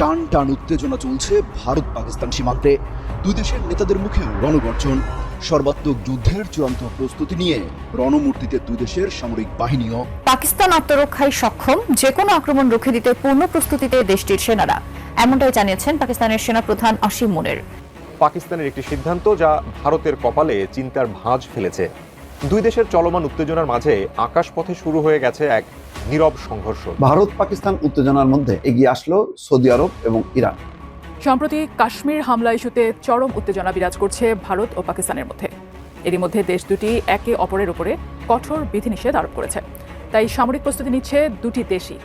টান টান উত্তেজনা চলছে ভারত পাকিস্তান সীমান্তে। দুই দেশের নেতাদের মুখে রণগর্জন সর্বাত্মক যুদ্ধের চূড়ান্ত প্রস্তুতি নিয়ে রণমূর্তিতে দুই দেশের সামরিক বাহিনীও। পাকিস্তান আত্মরক্ষায় সক্ষম যে কোনো আক্রমণ রুখে দিতে পূর্ণ প্রস্তুতিতে দেশটির সেনারা। এমনটাই জানিয়েছেন পাকিস্তানের সেনাপ্রধান আসিম মুনের। পাকিস্তানের একটি সিদ্ধান্ত যা ভারতের কপালে চিন্তার ভাঁজ ফেলেছে। দুই দেশের চলমান উত্তেজনার মাঝে আকাশপথে শুরু হয়ে গেছে এক নীরব সংঘর্ষ। ভারত পাকিস্তান উত্তেজনার মধ্যে এগিয়ে আসলো সৌদি আরব এবং ইরান। সম্প্রতি কাশ্মীর হামলা ইস্যুতে চরম উত্তেজনা বিরাজ করছে ভারত ও পাকিস্তানের মধ্যে। এরই মধ্যে দেশ দুটি একে অপরের উপরে কঠোর বিধিনিষেধ আরোপ করেছে। তাই সামরিক প্রস্তুতি নিচ্ছে দুটি দেশই।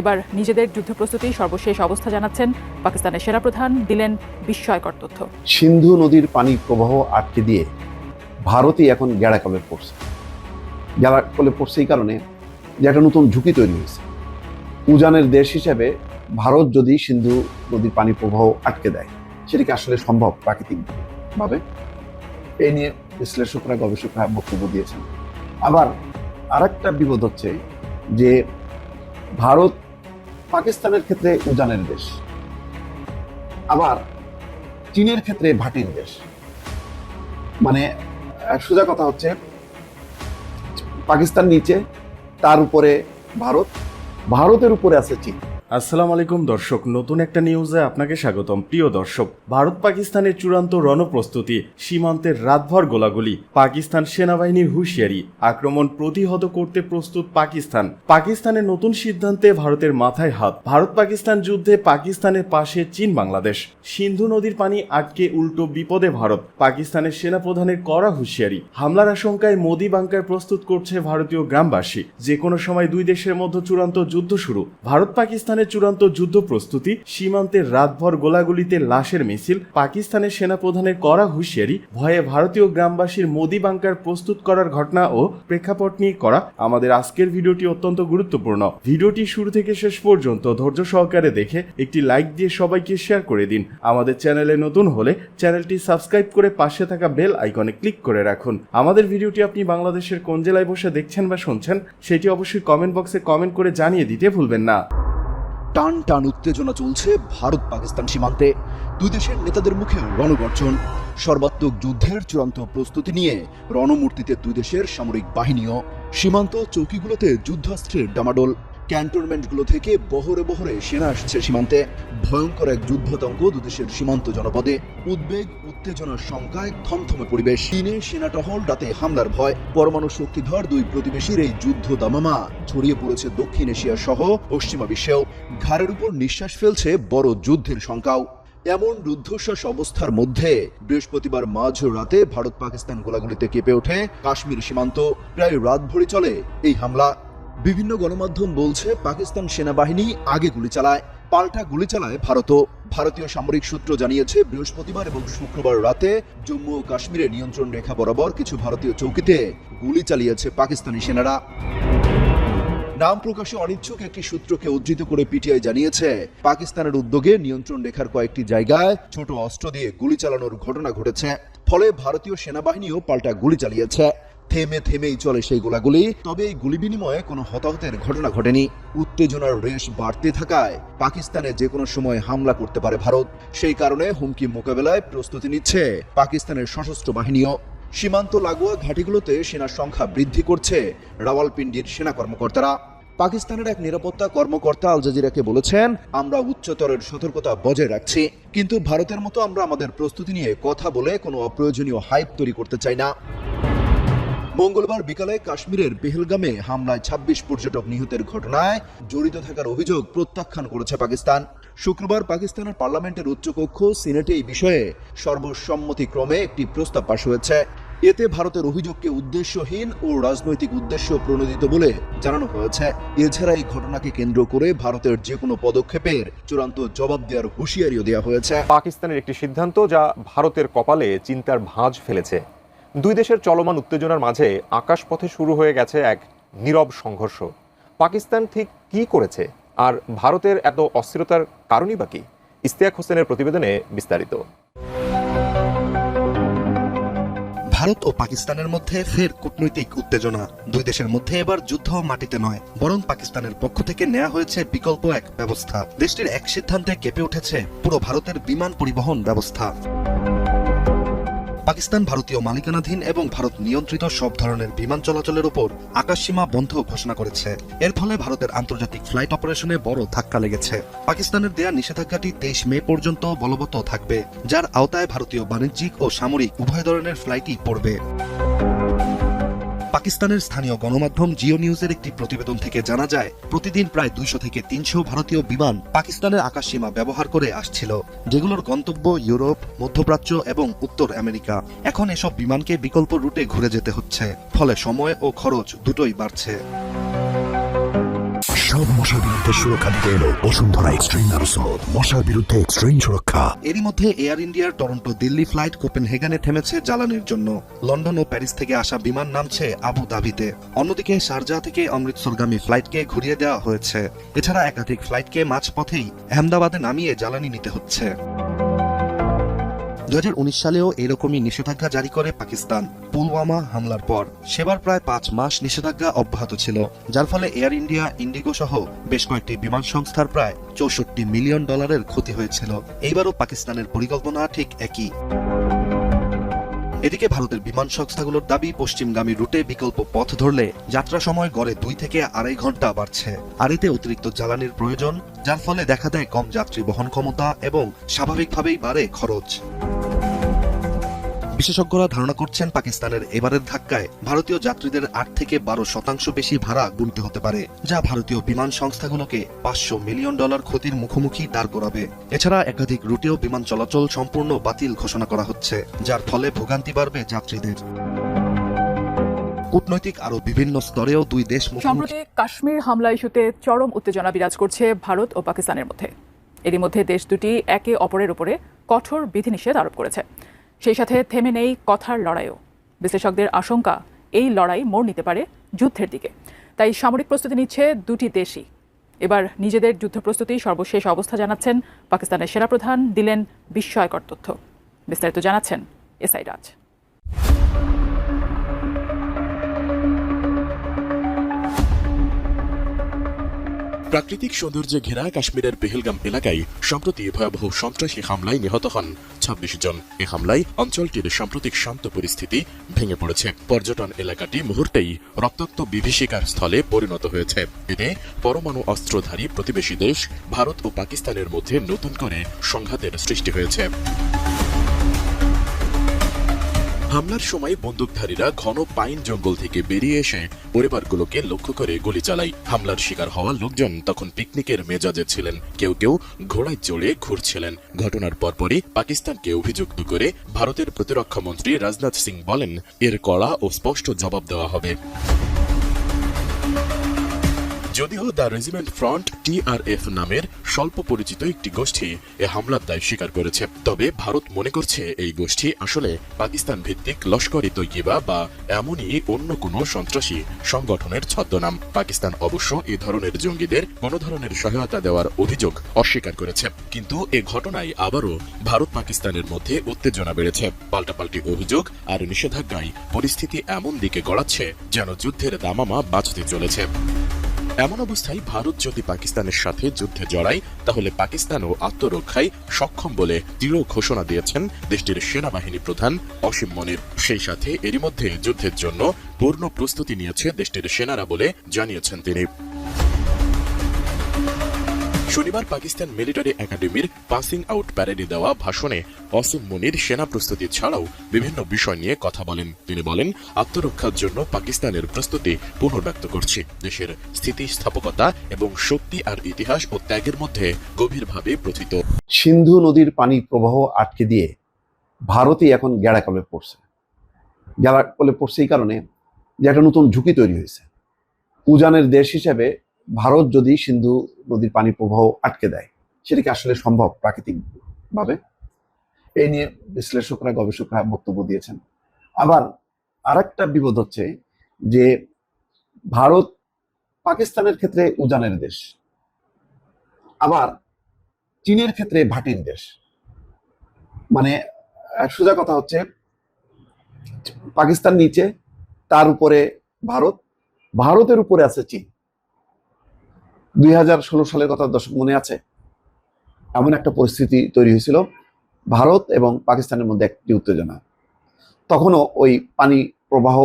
এবার নিজেদের যুদ্ধ প্রস্তুতি সর্বশেষ অবস্থা জানাচ্ছেন পাকিস্তানের সেনাপ্রধান দিলেন বিস্ময়কর তথ্য। সিন্ধু নদীর পানি প্রবাহ আটকে দিয়ে ভারতই এখন গ্যাড়াকলে পড়ছে। গ্যাড়াকলে পড়ছে এই কারণে যে একটা নতুন ঝুঁকি তৈরি হয়েছে। উজানের দেশ হিসেবে ভারত যদি সিন্ধু নদীর পানি প্রবাহ আটকে দেয়, সেটা কি আসলে সম্ভব প্রাকৃতিকভাবে? এই নিয়ে বিশ্লেষকরা, গবেষকরা বক্তব্য দিয়েছেন। আবার আরেকটা বিপদ হচ্ছে যে ভারত পাকিস্তানের ক্ষেত্রে উজানের দেশ, আবার চীনের ক্ষেত্রে ভাটির দেশ। মানে সোজা কথা হচ্ছে, পাকিস্তান নিচে তার উপরে ভারত ভারতের উপরে আছে চীন। আসসালামু আলাইকুম দর্শক, নতুন একটা নিউজে আপনাকে স্বাগতম। প্রিয় দর্শক, ভারত পাকিস্তানের চূড়ান্ত রণপ্রস্তুতি, সীমান্তের রাতভর গোলাগুলি, পাকিস্তান সেনাবাহিনীর হুঁশিয়ারি, আক্রমণ প্রতিহত করতে প্রস্তুত পাকিস্তান। পাকিস্তানের নতুন সিদ্ধান্তে ভারতের মাথায় হাত। ভারত পাকিস্তান যুদ্ধে পাকিস্তানের পাশে চীন বাংলাদেশ। সিন্ধু নদীর পানি আটকে উল্টো বিপদে ভারত। পাকিস্তানের সেনাপ্রধানের কড়া হুঁশিয়ারি। হামলার আশঙ্কায় মোদি বাংকার প্রস্তুত করছে ভারতীয় গ্রামবাসী। যে কোনো সময় দুই দেশের মধ্যে চূড়ান্ত যুদ্ধ শুরু। ভারত পাকিস্তানের চূড়ান্ত যুদ্ধ প্রস্তুতি, সীমান্তের রাতভর গোলাগুলিতে লাশের মিছিল, পাকিস্তানের সেনাপ্রধানের কড়া হুঁশিয়ারি, ভয়ে ভারতীয় গ্রামবাসীর মোদি বাংকার প্রস্তুত করার ঘটনা ও প্রেক্ষাপট নিয়ে করা আমাদের আজকের ভিডিওটি অত্যন্ত গুরুত্বপূর্ণ। ভিডিওটি শুরু থেকে শেষ পর্যন্ত ধৈর্য সহকারে দেখে একটি লাইক দিয়ে সবাইকে শেয়ার করে দিন। আমাদের চ্যানেলে নতুন হলে চ্যানেলটি সাবস্ক্রাইব করে পাশে থাকা বেল আইকনে ক্লিক করে রাখুন। আমাদের ভিডিওটি আপনি বাংলাদেশের কোন জেলায় বসে দেখছেন বা শুনছেন, সেটি অবশ্যই কমেন্ট বক্সে কমেন্ট করে জানিয়ে দিতে ভুলবেন না। টান টান উত্তেজনা চলছে ভারত পাকিস্তান সীমান্তে। দুই দেশের নেতাদের মুখে রণগর্জন সর্বাত্মক যুদ্ধের চূড়ান্ত প্রস্তুতি নিয়ে রণমূর্তিতে দুই দেশের সামরিক বাহিনীও সীমান্ত চৌকিগুলোতে যুদ্ধাস্ত্রের ডামাডোল। ক্যান্টনমেন্টগুলো থেকে বহরে বহরে সেনা আসছে সীমান্তে। ভয়ঙ্কর এক যুদ্ধতঙ্ক দুদেশের সীমান্ত জনপদে। উদ্বেগ, উত্তেজনার শঙ্কায় থমথমে পরিবেশ। চীনে সেনা টহল রাতে হামলার ভয়। পরমাণু শক্তিধর দুই প্রতিবেশীর এই যুদ্ধ দামামা। ছড়িয়ে পড়েছে দক্ষিণ এশিয়া সহ পশ্চিমা বিশ্বেও। ঘাড়ের উপর নিঃশ্বাস ফেলছে বড় যুদ্ধের শঙ্কাও। এমন রুদ্ধশ্বাস অবস্থার মধ্যে বৃহস্পতিবার মাঝ রাতে ভারত পাকিস্তান গোলাগুলিতে কেঁপে ওঠে কাশ্মীর সীমান্ত। প্রায় রাত ভরি চলে এই হামলা। বিভিন্ন গণমাধ্যম বলছে পাকিস্তান সেনাবাহিনী আগে গুলি চালায়, পাল্টা গুলি চালায় ভারতও। ভারতীয় সামরিক সূত্র জানিয়েছে, বৃহস্পতিবার এবং শুক্রবার রাতে জম্মু ও কাশ্মীরের নিয়ন্ত্রণ রেখা বরাবর কিছু ভারতীয় চৌকিতে গুলি চালিয়েছে পাকিস্তানি সেনারা। নাম প্রকাশে অনিচ্ছুক একটি সূত্রকে উদ্ধৃত করে পিটিআই জানিয়েছে, পাকিস্তানের উদ্যোগে নিয়ন্ত্রণ রেখার কয়েকটি জায়গায় ছোট অস্ত্র দিয়ে গুলি চালানোর ঘটনা ঘটেছে। ফলে ভারতীয় সেনাবাহিনীও পাল্টা গুলি চালিয়েছে। থেমে থেমেই চলে সেই গোলাগুলি। তবে এই গুলি বিনিময়ে কোনো হতাহতের ঘটনা ঘটেনি। উত্তেজনার রেশ বাড়তে থাকায় পাকিস্তানে যে কোনো সময় হামলা করতে পারে ভারত। সেই কারণে হুমকি মোকাবেলায় প্রস্তুতি নিচ্ছে পাকিস্তানের সশস্ত্র বাহিনীও। সীমান্ত লাগোয়া ঘাঁটিগুলোতে সেনার সংখ্যা বৃদ্ধি করছে রাওয়ালপিন্ডির সেনা কর্মকর্তারা। পাকিস্তানের এক নিরাপত্তা কর্মকর্তা আল জাজিরাকে বলেছেন, আমরা উচ্চতরের সতর্কতা বজায় রাখছি। কিন্তু ভারতের মতো আমরা আমাদের প্রস্তুতি নিয়ে কথা বলে কোনো অপ্রয়োজনীয় হাইপ তৈরি করতে চাই না। মঙ্গলবার বিকালে কাশ্মীরের পেহেলগামে হামলায় ২৬ পর্যটক নিহতের ঘটনায় জড়িত থাকার অভিযোগ প্রত্যাখ্যান করেছে পাকিস্তান। শুক্রবার পাকিস্তানের পার্লামেন্টের উচ্চকক্ষ সিনেটে এই বিষয়ে সর্বসম্মতিক্রমে একটি প্রস্তাব পাশ হয়েছে। এতে ভারতের অভিযোগকে উদ্দেশ্যহীন ও রাজনৈতিক উদ্দেশ্য প্রণোদিত বলে জানানো হয়েছে। এছাড়া এই ঘটনাকে কেন্দ্র করে ভারতের যে কোনো পদক্ষেপের চূড়ান্ত জবাব দেওয়ার হুঁশিয়ারিও দেওয়া হয়েছে। পাকিস্তানের একটি সিদ্ধান্ত যা ভারতের কপালে চিন্তার ভাঁজ ফেলেছে। দুই দেশের চলমান উত্তেজনার মাঝে আকাশপথে শুরু হয়ে গেছে এক নীরব সংঘর্ষ। পাকিস্তান ঠিক কি করেছে? আর ভারতের এত অস্থিরতার কারণই বা কি? ইস্তিয়াক হোসেনের প্রতিবেদনে বিস্তারিত। ভারত ও পাকিস্তানের মধ্যে ফের কূটনৈতিক উত্তেজনা। দুই দেশের মধ্যে এবার যুদ্ধ মাটিতে নয়, বরং পাকিস্তানের পক্ষ থেকে নেওয়া হয়েছে বিকল্প এক ব্যবস্থা। দেশটির এক সিদ্ধান্তে কেঁপে উঠেছে পুরো ভারতের বিমান পরিবহন ব্যবস্থা। পাকিস্তান, ভারতীয় মালিকানাধীন এবং ভারত নিয়ন্ত্রিত সব ধরনের বিমান চলাচলের উপর আকাশসীমা বন্ধ ঘোষণা করেছে। এর ফলে ভারতের আন্তর্জাতিক ফ্লাইট অপারেশনে বড় ধাক্কা লেগেছে। পাকিস্তানের দেয়া নিষেধাজ্ঞাটি তেইশ মে পর্যন্ত বলবৎ থাকবে, যার আওতায় ভারতীয় বাণিজ্যিক ও সামরিক উভয় ধরনের ফ্লাইটই পড়বে। পাকিস্তানের স্থানীয় গণমাধ্যম জিও নিউজের একটি প্রতিবেদন থেকে জানা যায়, প্রতিদিন প্রায় দুইশো থেকে তিনশো ভারতীয় বিমান পাকিস্তানের আকাশসীমা ব্যবহার করে আসছিল, যেগুলোর গন্তব্য ইউরোপ, মধ্যপ্রাচ্য এবং উত্তর আমেরিকা। এখন এসব বিমানকে বিকল্প রুটে ঘুরে যেতে হচ্ছে, ফলে সময় ও খরচ দুটোই বাড়ছে। সব মশার বিরুদ্ধে সুরক্ষা দিতে এলো বসুন্ধরা এক্সট্রিম অ্যারোসল মশার বিরুদ্ধে এক্সট্রিম সুরক্ষা। এরই মধ্যে এয়ার ইন্ডিয়ার টরন্টো দিল্লি ফ্লাইট কোপেনহেগানে থেমেছে জ্বালানির জন্য। লন্ডন ও প্যারিস থেকে আসা বিমান নামছে আবু দাবিতে অন্যদিকে শারজা থেকে অমৃতসরগামী ফ্লাইটকে ঘুরিয়ে দেওয়া হয়েছে। এছাড়া একাধিক ফ্লাইটকে মাঝপথেই আহমেদাবাদে নামিয়ে জ্বালানি নিতে হচ্ছে। দু হাজার উনিশ সালেও এরকমই নিষেধাজ্ঞা জারি করে পাকিস্তান। পুলওয়ামা হামলার পর সেবার প্রায় পাঁচ মাস নিষেধাজ্ঞা অব্যাহত ছিল, যার ফলে এয়ার ইন্ডিয়া, ইন্ডিগো সহ বেশ কয়েকটি বিমান সংস্থার প্রায় চৌষট্টি মিলিয়ন ডলারের ক্ষতি হয়েছিল। এইবারও পাকিস্তানের পরিকল্পনা ঠিক একই। এদিকে ভারতের বিমান সংস্থাগুলোর দাবি, পশ্চিমগামী রুটে বিকল্প পথ ধরলে যাত্রা সময় গড়ে দুই থেকে আড়াই ঘণ্টা বাড়ছে। আর এতে অতিরিক্ত জ্বালানির প্রয়োজন, যার ফলে দেখা দেয় কম যাত্রী বহন ক্ষমতা এবং স্বাভাবিকভাবেই বাড়ে খরচ। বিশেষজ্ঞরা ধারণা করছেন পাকিস্তানের এবারের ধাক্কায় ভারতীয় যাত্রীদের আট থেকে বারো শতাংশ বেশি ভাড়া গুনতে হতে পারে, যা ভারতীয় বিমান সংস্থাগুলোকে পাঁচশো মিলিয়ন ডলার ক্ষতির মুখোমুখি দাঁড় করাবে। এছাড়া একাধিক রুটেও বিমান চলাচল সম্পূর্ণ বাতিল ঘোষণা করা হচ্ছে, যার ফলে ভোগান্তি বাড়বে যাত্রীদের। কূটনৈতিক আরও বিভিন্ন স্তরেও দুই দেশ সম্প্রতি কাশ্মীর হামলা ইস্যুতে চরম উত্তেজনা বিরাজ করছে ভারত ও পাকিস্তানের মধ্যে। এরই মধ্যে দেশ দুটি একে অপরের উপরে কঠোর বিধিনিষেধ আরোপ করেছে। সেই সাথে থেমে নেই কথার লড়াইও। বিশ্লেষকদের আশঙ্কা, এই লড়াই মোড় নিতে পারে যুদ্ধের দিকে। তাই সামরিক প্রস্তুতি নিচ্ছে দুটি দেশই। এবার নিজেদের যুদ্ধ প্রস্তুতি সর্বশেষ অবস্থা জানাচ্ছেন পাকিস্তানের সেনাপ্রধান দিলেন বিস্ময়কর তথ্য। বিস্তারিত জানাচ্ছেন এসআই রাজ। প্রাকৃতিক সৌন্দর্যে ঘেরা কাশ্মীরের পেহেলগাম এলাকায় সম্প্রতি ভয়াবহ সন্ত্রাসী হামলায় নিহত হন ছাব্বিশ জন। এ হামলায় অঞ্চলটির সাম্প্রতিক শান্ত পরিস্থিতি ভেঙে পড়েছে। পর্যটন এলাকাটি মুহূর্তেই রক্তাক্ত বিভীষিকার স্থলে পরিণত হয়েছে। এতে পরমাণু অস্ত্রধারী প্রতিবেশী দেশ, ভারত ও পাকিস্তানের মধ্যে নতুন করে সংঘাতের সৃষ্টি হয়েছে। হামলার সময় বন্দুকধারীরা ঘন পাইন জঙ্গল থেকে বেরিয়ে এসে পরিবারগুলোকে লক্ষ্য করে গুলি চালায়। হামলার শিকার হওয়া লোকজন তখন পিকনিকের মেজাজে ছিলেন। কেউ কেউ ঘোড়ায় চড়ে ঘুরছিলেন। ঘটনার পরপরই পাকিস্তানকে অভিযুক্ত করে ভারতের প্রতিরক্ষা মন্ত্রী রাজনাথ সিং বলেন, এর কড়া ও স্পষ্ট জবাব দেওয়া হবে। যদিও দ্য রেজিমেন্ট ফ্রন্ট টিআরএফ নামের স্বল্প পরিচিত একটি গোষ্ঠী এ হামলার দায় স্বীকার করেছে। তবে ভারত মনে করছে এই গোষ্ঠী আসলে পাকিস্তান ভিত্তিক লস্কর ই তৈয়বা বা এমনই অন্য কোনো সন্ত্রাসী সংগঠনের ছদ্মনাম। পাকিস্তান অবশ্য এ ধরনের জঙ্গিদের কোনো ধরনের সহায়তা দেওয়ার অভিযোগ অস্বীকার করেছে। কিন্তু এ ঘটনায় আবারও ভারত পাকিস্তানের মধ্যে উত্তেজনা বেড়েছে। পাল্টাপাল্টি অভিযোগ আর নিষেধাজ্ঞায় পরিস্থিতি এমন দিকে গড়াচ্ছে যেন যুদ্ধের দামামা বাঁচতে চলেছে। এমন অবস্থায় ভারত যদি পাকিস্তানের সাথে যুদ্ধে জড়ায়, তাহলে পাকিস্তানও আত্মরক্ষায় সক্ষম বলে দৃঢ় ঘোষণা দিয়েছেন দেশটির সেনাবাহিনী প্রধান অসীম মনির। সেই সাথে এরই মধ্যে যুদ্ধের জন্য পূর্ণ প্রস্তুতি নিয়েছে দেশটির সেনারা বলে জানিয়েছেন তিনি। শনিবার পাকিস্তান মিলিটারি একাডেমির পাসিং আউট প্যারেডে দেওয়া ভাষণে অসীম মনির সেনা প্রস্তুতি ছাড়াও বিভিন্ন বিষয় নিয়ে কথা বলেন। তিনি বলেন, আত্মরক্ষার জন্য পাকিস্তানের প্রস্তুতি পুনর্ব্যক্ত করছে। দেশের স্থিতিস্থাপকতা এবং শক্তি আর ইতিহাস ও ত্যাগের মধ্যে গভীরভাবে প্রথিত। সিন্ধু নদীর পানি প্রবাহ আটকে দিয়ে ভারতই এখন গ্যাড়াকলে পড়ছে। গ্যাড়াকলে পড়ছে এই কারণে যে একটা নতুন ঝুঁকি তৈরি হয়েছে। উজানের দেশ হিসেবে ভারত যদি সিন্ধু নদীর পানি প্রবাহ আটকে দেয়, সেটা কি আসলে সম্ভব প্রাকৃতিক ভাবে এই নিয়ে বিশ্লেষকরা, গবেষকরা বক্তব্য দিয়েছেন। আবার আরেকটা বিপদ হচ্ছে যে ভারত পাকিস্তানের ক্ষেত্রে উজানের দেশ, আবার চীনের ক্ষেত্রে ভাটির দেশ। মানে সোজা কথা হচ্ছে, পাকিস্তান নিচে, তার উপরে ভারত, ভারতের উপরে আছে চীন। দুই হাজার ষোলো সালের কথা দর্শক মনে আছে? এমন একটা পরিস্থিতি তৈরি হয়েছিল। ভারত এবং পাকিস্তানের মধ্যে একটি উত্তেজনা। তখনও ওই পানি প্রবাহ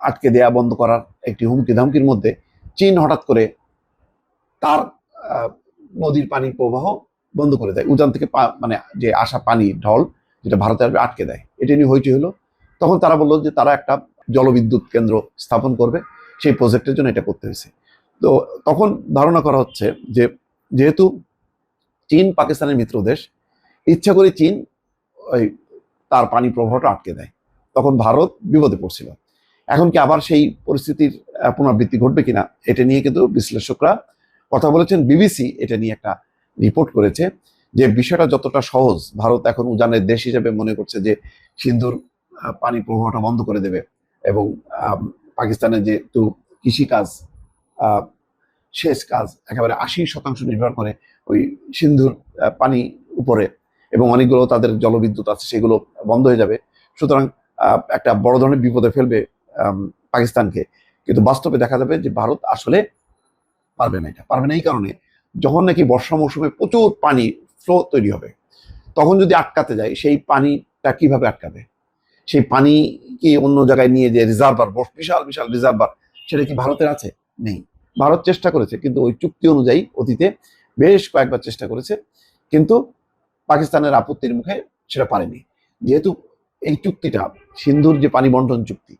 আটকে দেয়া বন্ধ করার একটি হুমকি ধামকির মধ্যে চীন হঠাৎ করে তার নদীর পানি প্রবাহ বন্ধ করে দেয়। উজান থেকে মানে যে আসা পানি ঢল যেটা ভারতে আসবে আটকে দেয়। এটা নিয়ে হইচই হলো। তখন তারা বলল যে তারা একটা জলবিদ্যুৎ কেন্দ্র স্থাপন করবে। সেই প্রজেক্টের জন্য এটা করতে হয়েছে। তো তখন ধারণা করা হচ্ছে যে যেহেতু চীন পাকিস্তানের মিত্র দেশ, ইচ্ছা করে চীন ওই তার পানি প্রবাহটা আটকে দেয়। তখন ভারত বিপদে পড়ছিল। এখন কি আবার সেই পরিস্থিতির পুনরাবৃত্তি ঘটবে কিনা, এটা নিয়ে কিন্তু বিশ্লেষকরা কথা বলেছেন। বিবিসি এটা নিয়ে একটা রিপোর্ট করেছে যে বিষয়টা যতটা সহজ, ভারত এখন উজানের দেশ হিসেবে মনে করছে যে সিন্ধুর পানি প্রবাহটা বন্ধ করে দেবে এবং পাকিস্তানের যেহেতু কৃষিকাজ সেচ কাজ একেবারে আশি শতাংশ নির্ভর করে ওই সিন্ধুর পানি উপরে এবং অনেকগুলো তাদের জলবিদ্যুৎ আছে, সেগুলো বন্ধ হয়ে যাবে। সুতরাং একটা বড় ধরনের বিপদে ফেলবে পাকিস্তানকে। কিন্তু বাস্তবে দেখা যাবে যে ভারত আসলে পারবে না এটা। পারবে না এই কারণে যখন নাকি বর্ষা মৌসুমে প্রচুর পানি ফ্লো তৈরি হবে, তখন যদি আটকাতে যায়, সেই পানিটা কীভাবে আটকাবে? সেই পানি কি অন্য জায়গায় নিয়ে যে রিজার্ভার বিশাল বিশাল রিজার্ভার সেটা কি ভারতের আছে? নেই। ভারত চেষ্টা করেছে, কিন্তু ওই চুক্তি অনুযায়ী অতীতে বেশ কয়েকবার চেষ্টা করেছে, কিন্তু পাকিস্তানের আপত্তির মুখে সেটা পারেনি। যেহেতু এই চুক্তিটা, সিন্ধুর যে পানি বন্টন চুক্তি,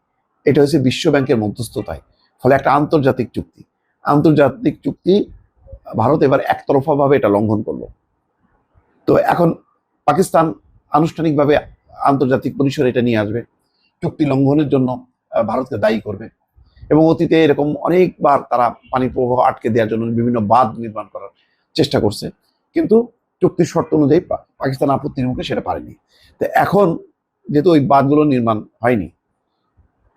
এটা হচ্ছে বিশ্ব ব্যাংকের মধ্যস্থতায়, ফলে একটা আন্তর্জাতিক চুক্তি। আন্তর্জাতিক চুক্তি ভারত এবার একতরফাভাবে এটা লঙ্ঘন করল। তো এখন পাকিস্তান আনুষ্ঠানিকভাবে আন্তর্জাতিক পরিসরে এটা নিয়ে আসবে। চুক্তি লঙ্ঘনের জন্য ভারতকে দায়ী করবে। এবং অতীতে এরকম অনেকবার তারা পানি প্রবাহ আটকে দেওয়ার জন্য বিভিন্ন বাঁধ নির্মাণ করার চেষ্টা করছে। কিন্তু চুক্তির শর্ত অনুযায়ী পাকিস্তান আপত্তির মুখে সেটা পারেনি। তো এখন যেহেতু ওই বাঁধগুলো নির্মাণ হয়নি,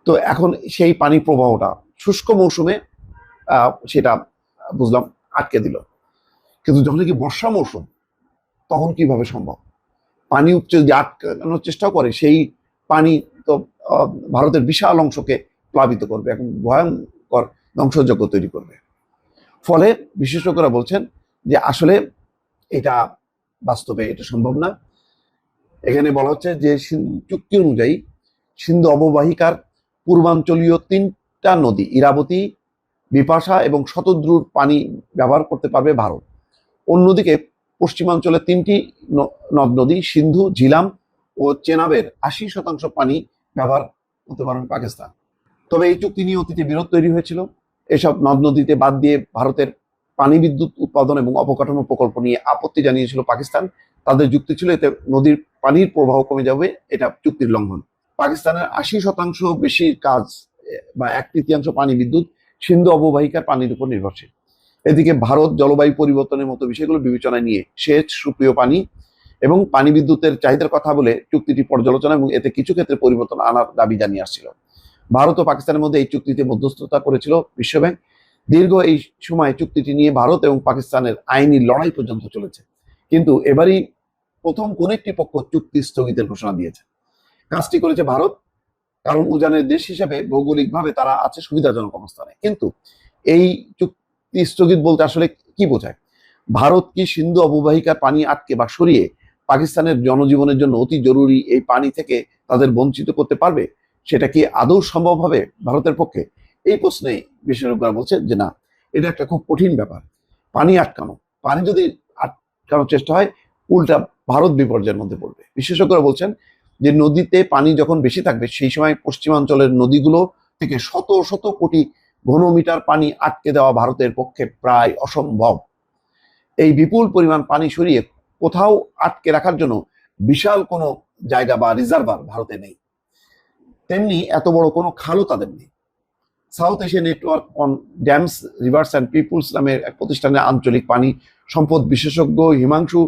তো এখন সেই পানি প্রবাহটা শুষ্ক মৌসুমে সেটা বুঝলাম আটকে দিল। কিন্তু যখন কি বর্ষা মৌসুম, তখন কীভাবে সম্ভব? পানি উপচে যদি আটকানোর চেষ্টা করে, সেই পানি তো ভারতের বিশাল অংশকে প্লাবিত করবে, এখন ভয়ঙ্কর ধ্বংসযজ্ঞ তৈরি করবে। ফলে বিশেষজ্ঞরা বলছেন যে আসলে এটা বাস্তবে এটা সম্ভব না। এখানে বলা হচ্ছে যে চুক্তি অনুযায়ী সিন্ধু অববাহিকার পূর্বাঞ্চলীয় তিনটা নদী, ইরাবতী, বিপাশা এবং শতদ্রুর পানি ব্যবহার করতে পারবে ভারত। অন্যদিকে পশ্চিমাঞ্চলে তিনটি নদ নদী, সিন্ধু, ঝিলাম ও চেনাবের আশি শতাংশ পানি ব্যবহার করতে পারবে পাকিস্তান। তবে এই চুক্তি নিয়ে অতীতে বিরোধ তৈরি হয়েছিল। এসব নদ নদীতে বাদ দিয়ে ভারতের পানি বিদ্যুৎ উৎপাদন এবং অবকাঠামো প্রকল্প নিয়ে আপত্তি জানিয়েছিল পাকিস্তান। তাদের যুক্তি ছিল এতে নদীর পানির প্রবাহ কমে যাবে, এটা চুক্তির লঙ্ঘন। পাকিস্তানের আশি শতাংশ বেশি কাজ বা এক তৃতীয়াংশ পানি বিদ্যুৎ সিন্ধু অববাহিকার পানির উপর নির্ভরশীল। এদিকে ভারত জলবায়ু পরিবর্তনের মতো বিষয়গুলো বিবেচনায় নিয়ে সেচ, সুপ্রিয় পানি এবং পানি বিদ্যুতের চাহিদার কথা বলে চুক্তিটি পর্যালোচনা এবং এতে কিছু ক্ষেত্রে পরিবর্তন আনার দাবি জানিয়ে আসছিল। ভারত ও পাকিস্তানের মধ্যে এই চুক্তিতে মধ্যস্থতা করেছিল বিশ্বব্যাংক। দীর্ঘ এই সময় চুক্তিটি নিয়ে ভারত এবং পাকিস্তানের আইনি লড়াই পর্যন্ত চলেছে। কিন্তু এবারই প্রথম কোন একটি পক্ষ চুক্তি স্থগিতের ঘোষণা দিয়েছে। কাজটি করেছে ভারত, কারণ উজানের দেশ হিসেবে ভৌগোলিকভাবে তারা আছে সুবিধাজনক অবস্থানে। কিন্তু এই চুক্তি স্থগিত বলতে আসলে কি বোঝায়? ভারত কি সিন্ধু অববাহিকার পানি আটকে বা সরিয়ে পাকিস্তানের জনজীবনের জন্য অতি জরুরি এই পানি থেকে তাদের বঞ্চিত করতে পারবে? সেটা কি আদৌ সম্ভব হবে ভারতের পক্ষে? এই প্রশ্নে বিশেষজ্ঞরা বলছে যে না, এটা একটা খুব কঠিন ব্যাপার। পানি আটকানো, পানি যদি আটকানোর চেষ্টা হয়, উল্টা ভারত বিপর্যয়ের মধ্যে পড়বে। বিশেষজ্ঞরা বলছেন যে নদীতে পানি যখন বেশি থাকবে, সেই সময় পশ্চিমাঞ্চলের নদীগুলো থেকে শত শত কোটি ঘনমিটার পানি আটকে দেওয়া ভারতের পক্ষে প্রায় অসম্ভব। এই বিপুল পরিমাণ পানি সরিয়ে কোথাও আটকে রাখার জন্য বিশাল কোনো জায়গা বা রিজার্ভার ভারতে নেই। তেমনি এত বড় কোনো খালও তাদের নেই। South Asia network on dams rivers and peoples নামের এক প্রতিষ্ঠানের আঞ্চলিক পানি সম্পদ বিশেষজ্ঞ হিমাংশু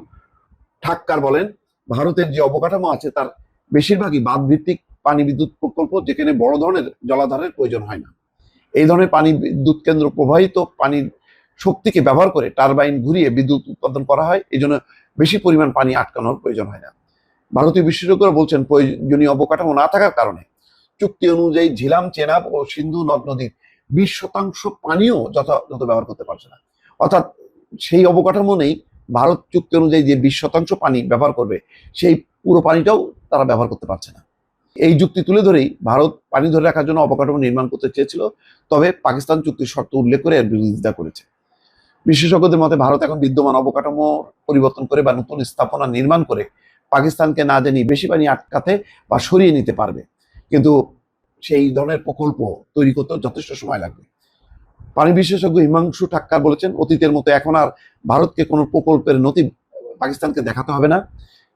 ঠাক্কার বলেন, ভারতের যে অবকাঠামো আছে তার বেশিরভাগই বাঁধ ভিত্তিক পানি বিদ্যুৎ প্রকল্প যেখানে বড় ধরনের জলাধারের প্রয়োজন হয় না। এই ধরনের পানি বিদ্যুৎ কেন্দ্র প্রবাহিত পানির শক্তিকে ব্যবহার করে টারবাইন ঘুরিয়ে বিদ্যুৎ উৎপাদন করা হয়, এই জন্য বেশি পরিমাণ পানি আটকানোর প্রয়োজন হয় না। ভারতীয় বিশেষজ্ঞরা বলছেন, প্রয়োজনীয় অবকাঠামো না থাকার কারণে চুক্তি অনুযায়ী ঝিলাম, চেনাব ও সিন্ধু নদ নদীর বিশ শতাংশ পানিও যথাযথ ব্যবহার করতে পারছে না। অর্থাৎ সেই অবকাঠামো নেই, ভারত চুক্তি অনুযায়ী যে বিশ শতাংশ পানি ব্যবহার করবে, সেই পুরো পানিটাও তারা ব্যবহার করতে পারছে না। এই যুক্তি তুলে ধরেই ভারত পানি ধরে রাখার জন্য অবকাঠামো নির্মাণ করতে চেয়েছিল, তবে পাকিস্তান চুক্তির শর্ত উল্লেখ করে এর বিরোধিতা করেছে। বিশেষজ্ঞদের মতে, ভারত এখন বিদ্যমান অবকাঠামো পরিবর্তন করে বা নতুন স্থাপনা নির্মাণ করে পাকিস্তানকে না জানি বেশি পানি আটকাতে বা সরিয়ে নিতে পারবে। কিন্তু সেই ধরনের প্রকল্প তৈরি করতে যথেষ্ট সময় লাগবে। পানি বিশেষজ্ঞ হিমাংশু ঠাক্কার বলেছেন, অতীতের মতো এখন আর ভারতকে কোনো প্রকল্পের নথি পাকিস্তানকে দেখাতে হবে না।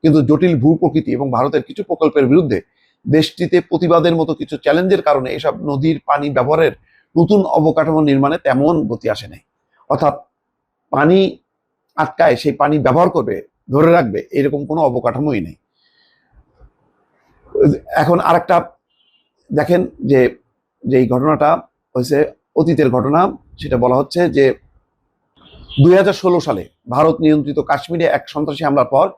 কিন্তু জটিল ভূ প্রকৃতি এবং ভারতের কিছু প্রকল্পের বিরুদ্ধে দেশটিতে প্রতিবাদের মতো কিছু চ্যালেঞ্জের কারণে এসব নদীর পানি ব্যবহারের নতুন অবকাঠামো নির্মাণে তেমন গতি আসে নাই। অর্থাৎ পানি আটকায় সেই পানি ব্যবহার করবে, ধরে রাখবে, এরকম কোনো অবকাঠামোই নেই। এখন আরেকটা দেখেন যে যে এই ঘটনাটা হয়েছে, অতীতের ঘটনা, সেটা বলা হচ্ছে যে, দুই হাজার ষোলো সালে ভারত নিয়ন্ত্রিত কাশ্মীরে এক সন্ত্রাসী হামলার পর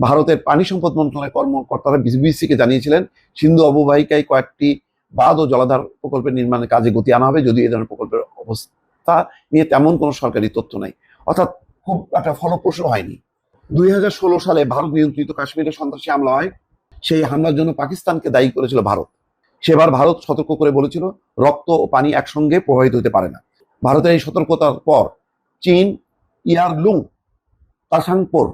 ভারতের পানি সম্পদ মন্ত্রণালয়ের কর্মকর্তারা বিবিসিকে জানিয়েছিলেন, সিন্ধু অববাহিকায় কয়েকটি বাঁধ ও জলাধার প্রকল্পের নির্মাণের কাজে গতি আনা হবে। যদি এ ধরনের প্রকল্পের অবস্থা নিয়ে তেমন কোনো সরকারি তথ্য নাই। অর্থাৎ খুব একটা ফলপ্রসূ হয়নি। দুই হাজার ষোলো সালে ভারত নিয়ন্ত্রিত কাশ্মীরে সন্ত্রাসী হামলা হয়। সেই হামলার জন্য পাকিস্তানকে দায়ী করেছিল ভারত। সেবার ভারত সতর্ক করে বলেছিল, রক্ত ও পানি একসঙ্গে প্রবাহিত হতে পারে না। ভারতের এই সতর্কতার পর চীন, ইয়ারলুং তাসাংপোর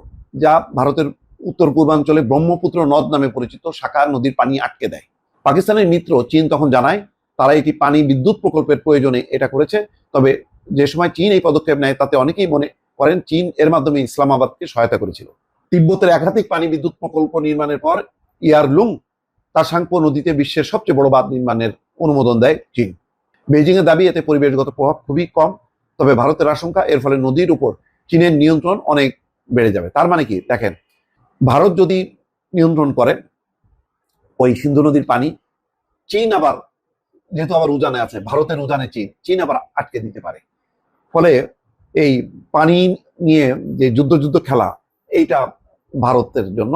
যা ভারতের উত্তর পূর্বাঞ্চলে ব্রহ্মপুত্র নদ নামে পরিচিত শাখা নদীর পানি আটকে দেয়। পাকিস্তানের মিত্র চীন তখন জানায়, তারা এটি পানি বিদ্যুৎ প্রকল্পের প্রয়োজনে এটা করেছে, তবে যে সময় চীন এই পদক্ষেপ নেয়, তাতে অনেকেই মনে করেন চীন এর মাধ্যমে ইসলামাবাদকে সহায়তা করেছিল। তিব্বতের একাধিক পানি বিদ্যুৎ প্রকল্প নির্মাণের পর ইয়ারলুং তাসাংপো নদীতে বিশ্বের সবচেয়ে বড় বাঁধ নির্মাণের অনুমোদন দেয় চীন। বেজিং এর দাবি, এতে পরিবেশগত প্রভাব খুবই কম, তবে ভারতের আশঙ্কা, এর ফলে নদীর উপর চীনের নিয়ন্ত্রণ অনেক বেড়ে যাবে। তার মানে কি? দেখেন, ভারত যদি নিয়ন্ত্রণ করে ওই সিন্ধু নদীর পানি, চীন আবার, যেহেতু আবার উজানে আছে, ভারতের উজানে চীন চীন আবার আটকে দিতে পারে। ফলে এই পানি নিয়ে যে যুদ্ধ যুদ্ধ খেলা, এইটা ভারতের জন্য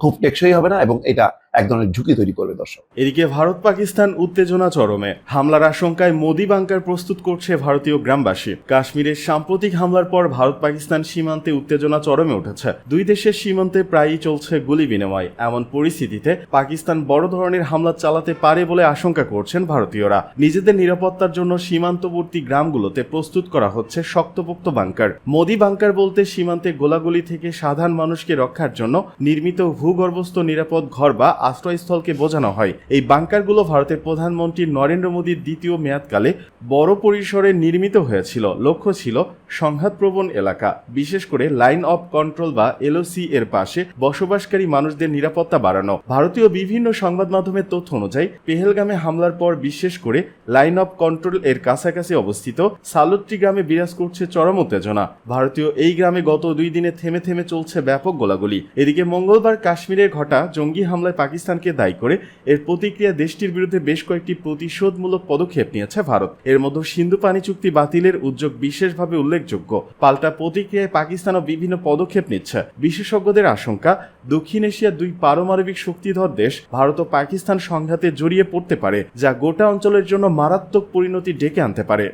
খুব টেকসই হবে না এবং এটা এক ধরনের ঝুঁকি তৈরি করবে দর্শক। এদিকে ভারত পাকিস্তান উত্তেজনা চরমে। হামলার আশঙ্কায় মোদি বাংকার প্রস্তুত করছে ভারতীয় গ্রামবাসী। কাশ্মীরের সাম্প্রতিক হামলার পর ভারত পাকিস্তান সীমান্তে উত্তেজনা চরমে উঠেছে। দুই দেশের সীমান্তে প্রায়ই চলছে গুলি বিনিময়। এমন পরিস্থিতিতে পাকিস্তান বড় ধরনের হামলা চালাতে পারে বলে আশঙ্কা করছেন ভারতীয়রা। নিজেদের নিরাপত্তার জন্য সীমান্তবর্তী গ্রামগুলোতে প্রস্তুত করা হচ্ছে শক্তপোক্ত বাংকার। মোদি বাংকার বলতে সীমান্তে গোলাগুলি থেকে সাধারণ মানুষকে রক্ষার জন্য নির্মিত ভূগর্ভস্থ নিরাপদ ঘর বা আশ্রয়স্থলকে বোঝানো হয়। এই বাংকারগুলো ভারতের প্রধানমন্ত্রী নরেন্দ্র মোদীর দ্বিতীয় মেয়াদকালে বড় পরিসরে নির্মিত হয়েছিল। লক্ষ্য ছিল সংঘাতপ্রবণ এলাকা। বিশেষ করে লাইন অফ কন্ট্রোল বা এলওসি এর পাশে বসবাসকারী মানুষদের নিরাপত্তা বাড়ানো। ভারতীয় বিভিন্ন সংবাদ মাধ্যমের তথ্য অনুযায়ী, পেহেলগামে হামলার পর বিশেষ করে লাইন অফ কন্ট্রোল এর কাছাকাছি অবস্থিত সালুট্টি গ্রামে বিরাজ করছে চরম উত্তেজনা। ভারতীয় এই গ্রামে গত দুই দিনে থেমে থেমে চলছে ব্যাপক গোলাগুলি। এদিকে মঙ্গলবার কাশ্মীরে ঘটা জঙ্গি হামলায় পাকিস্তানকে দায়ী করে এর প্রতিক্রিয়া দেশটির বিরুদ্ধে বেশ কয়েকটি প্রতিশোধমূলক পদক্ষেপ নিয়েছে ভারত। এর মধ্যে সিন্ধু পানি চুক্তি বাতিলের উদ্যোগ বিশেষভাবে উল্লেখযোগ্য। পাল্টা প্রতিক্রিয়ায় পাকিস্তানও বিভিন্ন পদক্ষেপ নিচ্ছে। বিশেষজ্ঞদের আশঙ্কা, দক্ষিণ এশিয়ার দুই পারমাণবিক শক্তিধর দেশ ভারত ও পাকিস্তান সংঘাতে জড়িয়ে পড়তে পারে, যা গোটা অঞ্চলের জন্য মারাত্মক পরিণতি ডেকে আনতে পারে।